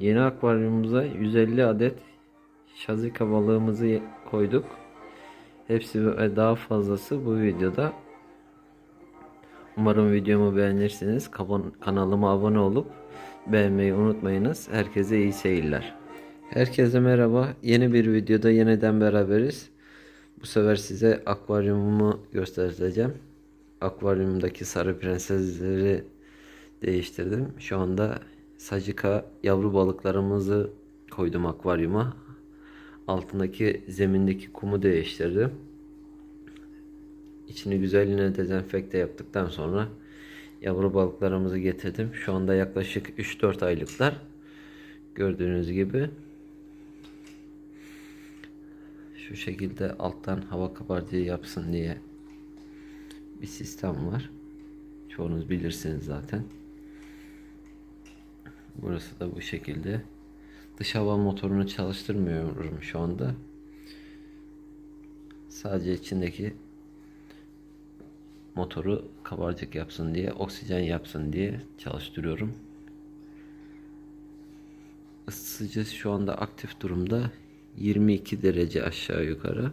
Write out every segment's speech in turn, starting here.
Yeni akvaryumumuza 150 adet şazika balığımızı koyduk. Hepsi ve daha fazlası bu videoda. Umarım videomu beğenirsiniz. Kanalıma abone olup beğenmeyi unutmayınız. Herkese iyi seyirler. Herkese merhaba. Yeni bir videoda yeniden beraberiz. Bu sefer size akvaryumumu göstereceğim. Akvaryumdaki sarı prensesleri değiştirdim. Şu anda sacika yavru balıklarımızı koydum akvaryuma. Altındaki zemindeki kumu değiştirdim. İçini güzelliğine dezenfekte yaptıktan sonra yavru balıklarımızı getirdim. Şu anda yaklaşık 3-4 aylıklar. Gördüğünüz gibi. Şu şekilde alttan hava kabarcığı yapsın diye bir sistem var. Çoğunuz bilirsiniz zaten. Burası da bu şekilde. Dış hava motorunu çalıştırmıyorum şu anda. Sadece içindeki motoru kabarcık yapsın diye, oksijen yapsın diye çalıştırıyorum. Isıtıcı şu anda aktif durumda. 22 derece aşağı yukarı.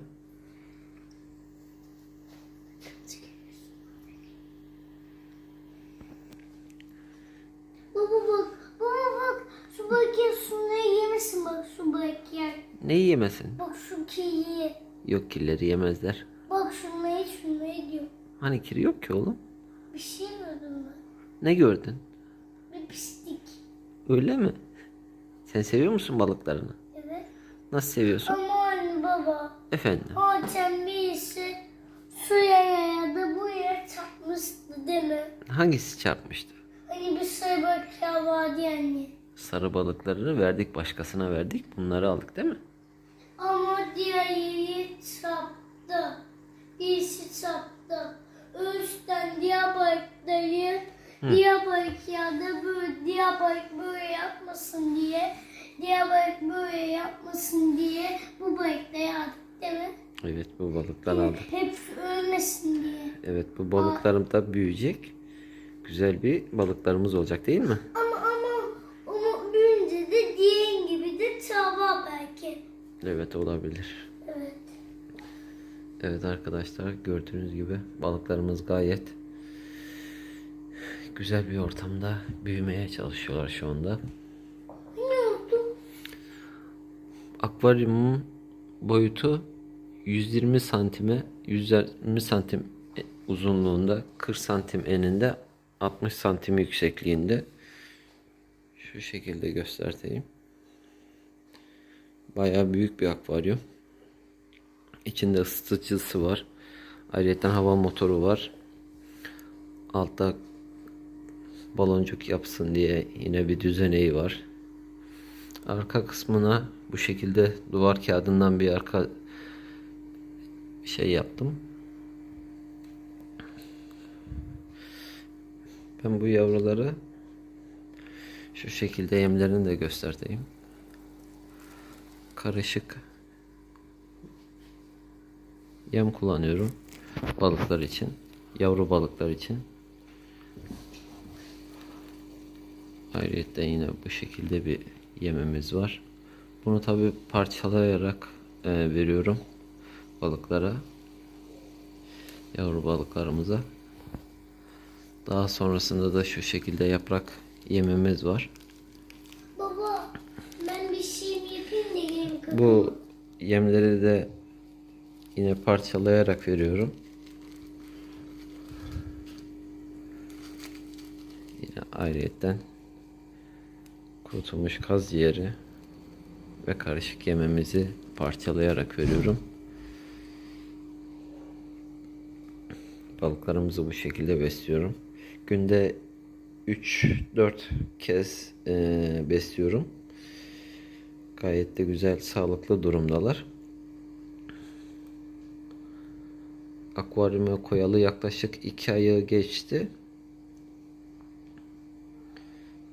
Baba bak, baba bak. Şu balık şunu yemesin bak yer. Ne yemesin? Bak şu kiyi. Yok kirleri yemezler. Bak şunu ye diyor. Hani kiri yok ki oğlum. Bir şey gördüm ben. Ne gördün? Bir pislik. Öyle mi? Sen seviyor musun balıklarını? Evet. Nasıl seviyorsun? Ama anne baba. Efendim. Hatem birisi suya ya da buraya çarpmıştı değil mi? Hangisi çarpmıştı? Hani bir sarı balık ya vardı ya anne. Sarı balıklarını verdik başkasına verdik. Bunları aldık değil mi? Ama diğeri çarptı. Birisi çarptı. O yüzden diğer balıkları diğer balık ya da böyle diğer balık böyle yapmasın diye diğer balık böyle yapmasın diye bu balıkları aldık değil mi? Evet bu balıklar aldık. Hep ölmesin diye. Evet bu balıklarım da büyüyecek. Güzel bir balıklarımız olacak değil mi? Ama ama büyünce de diğer gibi de çaba belki. Evet olabilir. Evet. Evet arkadaşlar gördüğünüz gibi balıklarımız gayet güzel bir ortamda büyümeye çalışıyorlar şu anda. Akvaryumun boyutu 120 santime 120 santim uzunluğunda 40 santim eninde 60 santim yüksekliğinde şu şekilde göstereyim. Bayağı büyük bir akvaryum. İçinde ısıtıcısı var. Ayrıca hava motoru var. Altta baloncuk yapsın diye yine bir düzeneği var. Arka kısmına bu şekilde duvar kağıdından bir arka şey yaptım. Ben bu yavruları şu şekilde yemlerini de göstereyim. Karışık yem kullanıyorum balıklar için, yavru balıklar için. Ayrıca yine bu şekilde bir yemimiz var. Bunu tabi parçalayarak e, veriyorum balıklara. Yavru balıklarımıza. Daha sonrasında da şu şekilde yaprak yemimiz var. Baba ben bir şey yapayım da gelin kapı. Bu yemleri de yine parçalayarak veriyorum. Yine ayrıyetten kurutulmuş kaz ciğeri ve karışık yememizi parçalayarak veriyorum. Balıklarımızı bu şekilde besliyorum. Günde 3-4 kez eee, besliyorum. Gayet de güzel, sağlıklı durumdalar. Akvaryuma koyalı yaklaşık 2 ayı geçti.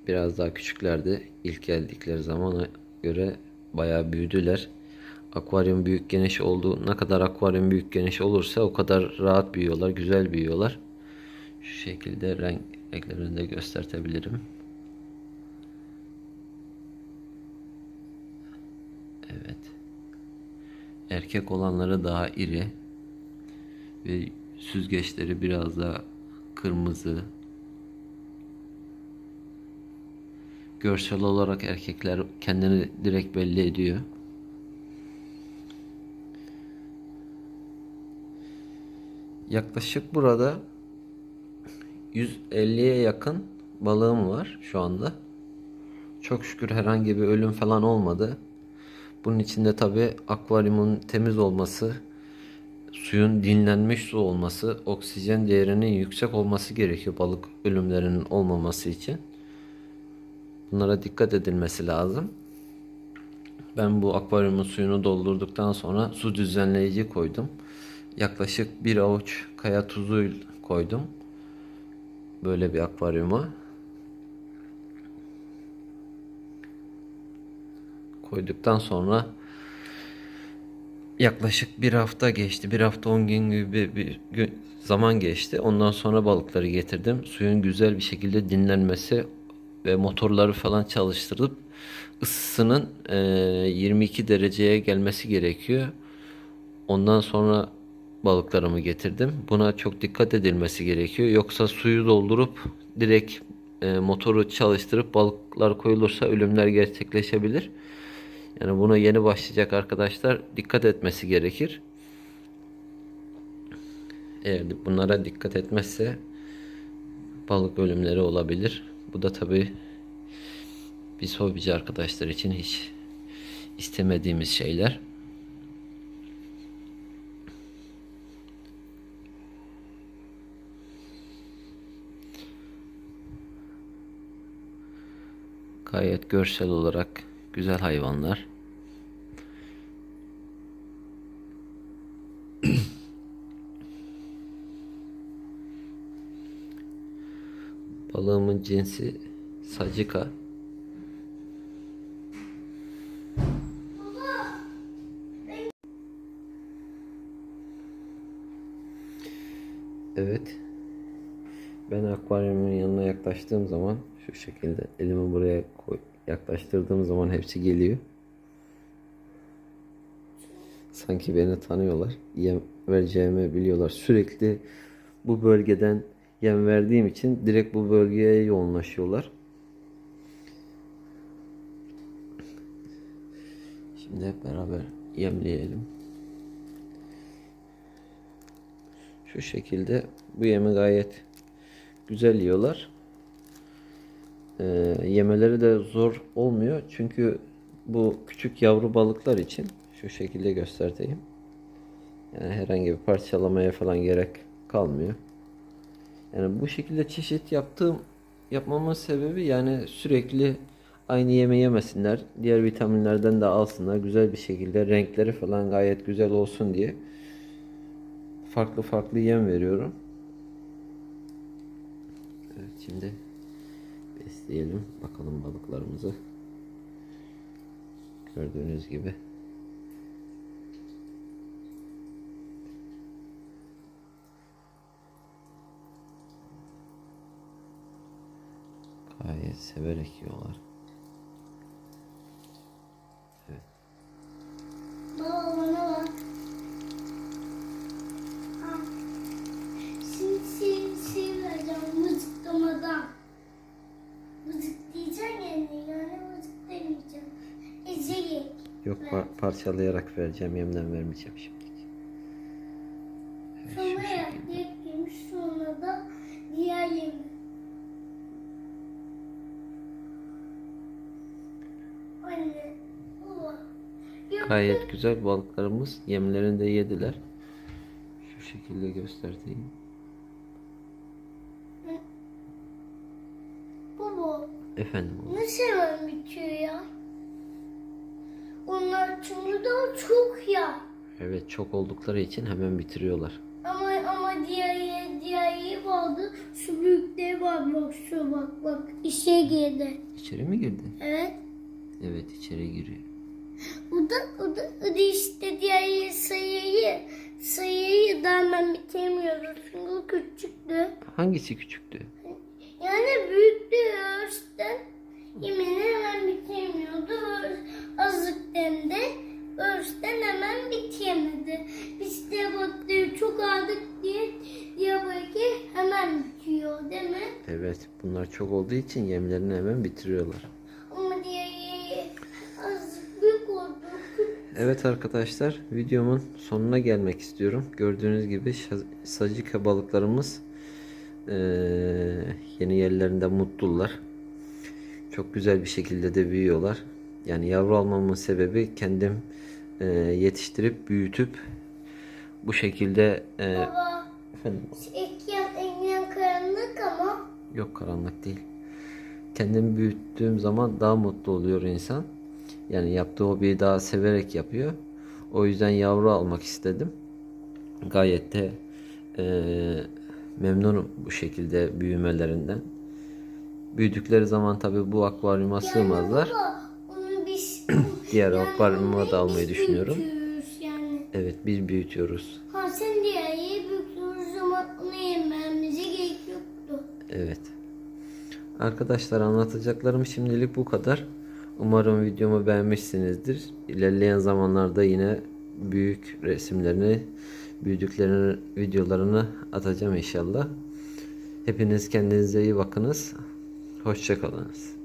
Biraz daha küçüklerdi. İlk geldikleri zamana göre bayağı büyüdüler. Akvaryum büyük geniş olduğu ne kadar akvaryum büyük geniş olursa o kadar rahat büyüyorlar, güzel büyüyorlar. Şu şekilde renk renklerini de göstertebilirim. Evet. Erkek olanları daha iri ve süzgeçleri biraz daha kırmızı. Görsel olarak erkekler kendini direkt belli ediyor. Yaklaşık burada 150'ye yakın balığım var şu anda. Çok şükür herhangi bir ölüm falan olmadı. Bunun içinde tabi akvaryumun temiz olması, suyun dinlenmiş su olması, oksijen değerinin yüksek olması gerekiyor balık ölümlerinin olmaması için. Bunlara dikkat edilmesi lazım. Ben bu akvaryumun suyunu doldurduktan sonra su düzenleyici koydum. Yaklaşık bir avuç kaya tuzu koydum. Böyle bir akvaryuma. Koyduktan sonra yaklaşık bir hafta geçti. Bir hafta on gün gibi bir, gün- zaman geçti. Ondan sonra balıkları getirdim. Suyun güzel bir şekilde dinlenmesi ve motorları falan çalıştırıp ısısının eee, 22 dereceye gelmesi gerekiyor. Ondan sonra balıklarımı getirdim. Buna çok dikkat edilmesi gerekiyor. Yoksa suyu doldurup direkt e, motoru çalıştırıp balıklar koyulursa ölümler gerçekleşebilir. Yani buna yeni başlayacak arkadaşlar dikkat etmesi gerekir. Eğer bunlara dikkat etmezse balık ölümleri olabilir. Bu da tabi biz hobici arkadaşlar için hiç istemediğimiz şeyler. Gayet görsel olarak güzel hayvanlar. Balığımın cinsi sacika. Evet. Ben akvaryumun yanına yaklaştığım zaman şu şekilde elimi buraya koy, yaklaştırdığım zaman hepsi geliyor. Sanki beni tanıyorlar. Yem vereceğimi biliyorlar. Sürekli bu bölgeden yem verdiğim için direkt bu bölgeye yoğunlaşıyorlar. Şimdi hep beraber yemleyelim. Şu şekilde bu yemi gayet güzel yiyorlar. Ee, yemeleri de zor olmuyor. Çünkü bu küçük yavru balıklar için şu şekilde göstereyim. Yani herhangi bir parçalamaya falan gerek kalmıyor. Yani bu şekilde çeşit yaptığım yapmamın sebebi yani sürekli aynı yeme yemesinler. Diğer vitaminlerden de alsınlar. Güzel bir şekilde renkleri falan gayet güzel olsun diye farklı farklı yem veriyorum. Evet şimdi besleyelim bakalım balıklarımızı. Gördüğünüz gibi. Gayet severek yiyorlar. Baba bana bak. Ha. Şimdi şey, şey vereceğim mızıklamadan. Mızık diyeceksin yani yani mızık demeyeceğim. Ezecek. Yok par- parçalayarak vereceğim yemden vermeyeceğim şimdi. Evet, Sonra şekilde. yapayım sonra da diğer yemi. Anne. Gayet güzel balıklarımız yemlerini de yediler. Şu şekilde göstereyim. Baba. Efendim. Nasıl Daha çok ya. Evet çok oldukları için hemen bitiriyorlar. Ama ama diğer diğer iyi vardı. Şu büyükleri var bak şu bak bak işe girdi. İçeri mi girdi? Evet. Evet içeri giriyor. O da o da, o da işte diğer sayıyı sayıyı da hemen bitemiyoruz. Çünkü küçüktü. Hangisi küçüktü? Yani büyüktü işte. Yemeğini hemen bitemiyordu. Azıcık demde yüzden hemen bitiremedi. Biz de baktığı çok aldık diye Diyarbakır hemen bitiyor değil mi? Evet bunlar çok olduğu için yemlerini hemen bitiriyorlar. Ama diğeri az büyük oldu. Evet arkadaşlar videomun sonuna gelmek istiyorum. Gördüğünüz gibi sacika balıklarımız eee, yeni yerlerinde mutlular. Çok güzel bir şekilde de büyüyorlar. Yani yavru almamın sebebi kendim eee, yetiştirip büyütüp bu şekilde eee, Baba efendim, ama Yok karanlık değil. Kendim büyüttüğüm zaman daha mutlu oluyor insan. Yani yaptığı hobiyi daha severek yapıyor. O yüzden yavru almak istedim. Gayet de eee, memnunum bu şekilde büyümelerinden. Büyüdükleri zaman tabi bu akvaryuma sığmazlar. baba onu biz Diğer yani akvaryuma da almayı düşünüyorum. Yani. Evet biz büyütüyoruz. Evet. Arkadaşlar anlatacaklarım şimdilik bu kadar. Umarım videomu beğenmişsinizdir. İlerleyen zamanlarda yine büyük resimlerini, büyüdüklerini videolarını atacağım inşallah. Hepiniz kendinize iyi bakınız. Hoşçakalınız.